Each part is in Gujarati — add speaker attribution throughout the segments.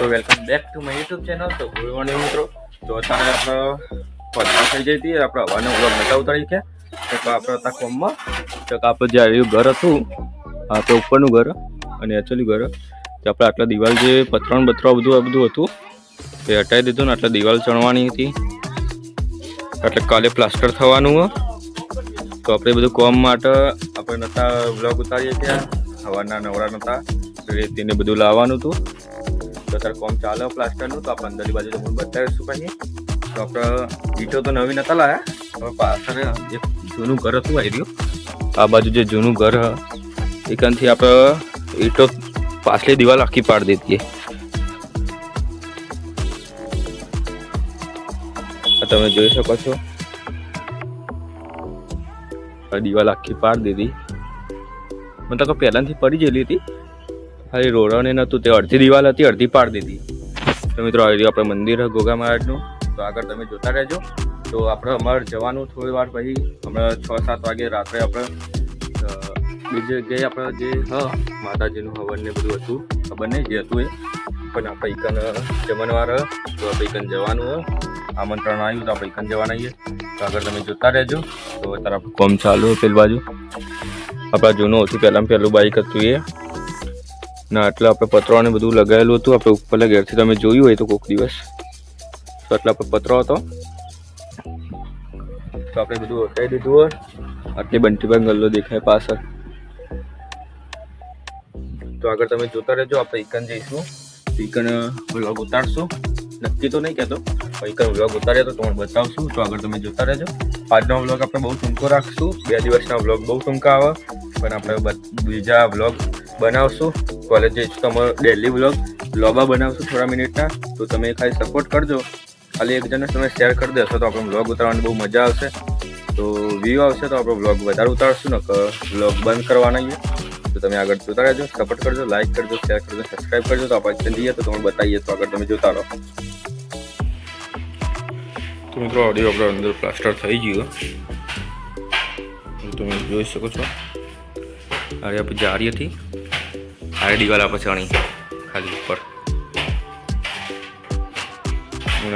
Speaker 1: તો welcome back to my YouTube channel તો ગુડ મોર્નિંગ મિત્રો. તો અત્યારે આપણે પચાસ થઈ જઈ હતી આપણે હવાનો વ્લોગ નતા ઉતારી કે તો આપણે હતા કોમમાં તો આપણે જે આવ્યું ઘર હતું, આ તો ઉપરનું ઘર અને એકચ્યુઅલી ઘર. તો આપણે આટલા દિવાલ જે પથરાણ બથરા બધું, આ બધું હતું તે હટાવી દીધું ને આટલા દિવાલ ચણવાની હતી. એટલે કાલે પ્લાસ્ટર થવાનું તો આપણે બધું કોમ માટે આપણે નતા વ્લોગ ઉતારીએ ત્યાં હવાના નવરા નતા. રેતીને બધું લાવવાનું હતું. તો અત્યારે કોમ ચાલે પ્લાસ્ટરનું તો આપણે અંદરની બાજુ તમને બતાવીશું પછી. તો આપણે ઈટો તો નવી નતા લાયા હવે પાછળ જે જૂનું ઘર હતું આવી રહ્યું. આ બાજુ જે જૂનું ઘર હ એકાનથી આપણે ઈટો પાછલી દિવાલ આખી પાડી દીધી તમે જોઈ શકો છો. દિવાલ આખી પાડી દીધી. મતલબ કે પહેલાંથી પડી ગયેલી હતી. ખાલી રોડને નહોતું, તે અડધી દિવાલ હતી, અડધી પાડી દીધી. તો મિત્રો, આવી રહ્યું આપણે મંદિર ગોગા મહારાજનું. તો આગળ તમે જોતા રહેજો. તો આપણે અમારે જવાનું થોડી વાર પછી, હમણાં છ, સાત વાગે રાત્રે આપણે બીજે જગ્યાએ આપણે જે, હ, માતાજીનું હવન ને બધું હતું, ખબર નહીં જે હતું એ. પણ આપણે ઇકન જમણવાર, તો આપણે ઇકન જવાનું આમંત્રણ આવ્યું તો આપણે ઇકન જવાના છીએ. તો આગળ તમે જોતા રહેજો. તો અત્યારે આપણું કોમ ચાલુ પેલી બાજુ. આપણા જૂનું હતું પહેલાં પહેલું બાઈક હતું એ. ના, એટલે આપણે પતરો ને બધું લગાવેલું હતું, આપણે ઉપરના ઘેરથી તમે જોયું હોય તો કોઈક દિવસ. તો એટલે આપણે પતરો હતો. તો આપણે બધું હટાવી દીધું હોય. આટલી બંટીભાઈ ગલ્લો દેખાય પાછળ. તો આગળ તમે જોતા રહેજો, આપણે ઇકન જઈશું. ઈકન વ્લોગ ઉતારશું. નક્કી તો નહીં કહેતો. ઈકન વ્લોગ ઉતાર્યા તો તમને બતાવશું. તો આગળ તમે જોતા રહેજો. આજનો વ્લોગ આપણે બહુ ટૂંકો રાખશું. બે દિવસના વ્લોગ બહુ ટૂંકા આવે. પણ આપણે બીજા વ્લોગ બનાવશું. કોલેજ જઈશું તો ડેલી વ્લોગ લોબા બનાવશું થોડા મિનિટના. તો તમે ખાલી સપોર્ટ કરજો. ખાલી એક જણને તમે શેર કરી દેશો તો આપણે વ્લોગ ઉતારવાની બહુ મજા આવશે. તો વ્યૂ આવશે તો આપણે વ્લોગ વધારે ઉતારશું ને વ્લોગ બંધ કરવાના છીએ તો તમે આગળ જોતા રહેજો. સપોર્ટ કરજો લાઈક કરજો શેર કરજો સબસ્ક્રાઈબ કરજો. તો આપણે જઈએ તો તમને બતાવીએ તો આગળ તમે જોતા રહો. તો મિત્રો ઓડિયો આપણો અંદર પ્લાસ્ટર થઈ ગયું તમે જોઈ શકો છો અરે આપણે જારી હતી આરે દિવાલ આપણે ચણી ખાલી ઉપર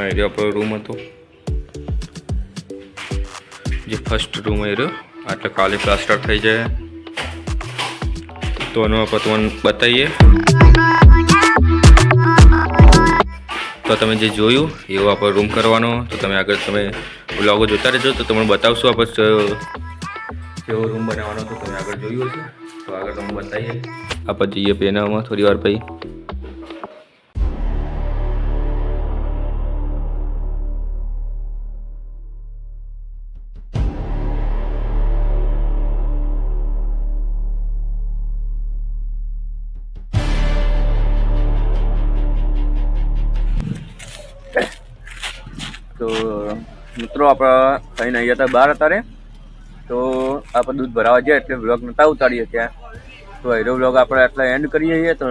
Speaker 1: એરિયા આપણો રૂમ હતો જે ફર્સ્ટ રૂમ એ રહ્યો આટલે કાલે પ્લાસ્ટર થઈ જાય તો એનું આપણે તમને બતાવીએ તો તમે જે જોયું એવો આપણે રૂમ કરવાનો. તો તમે આગળ તમે બ્લોગો જોતા રહેજો. તો તમને બતાવશું આપણે કેવો રૂમ બનાવવાનો. તો તમે આગળ જોયું હશે. તો આગળ તમને બતાવીએ. આપણે જઈએ પેનામાં થોડી વાર પછી. મિત્રો, આપણા થઈને અહીંયા હતા બહાર અત્યારે. તો આપણે દૂધ ભરાવા જાય એટલે વ્લોગ નતા ઉતારીએ ત્યાં. તો હીરો વ્લોગ આપણે આટલા એન્ડ કરીએ છીએ તો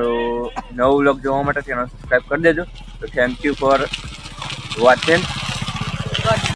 Speaker 1: નવો વ્લોગ જોવા માટે ચેનલ સબસ્ક્રાઈબ કરી દેજો. તો થેન્ક યુ ફોર વોચિંગ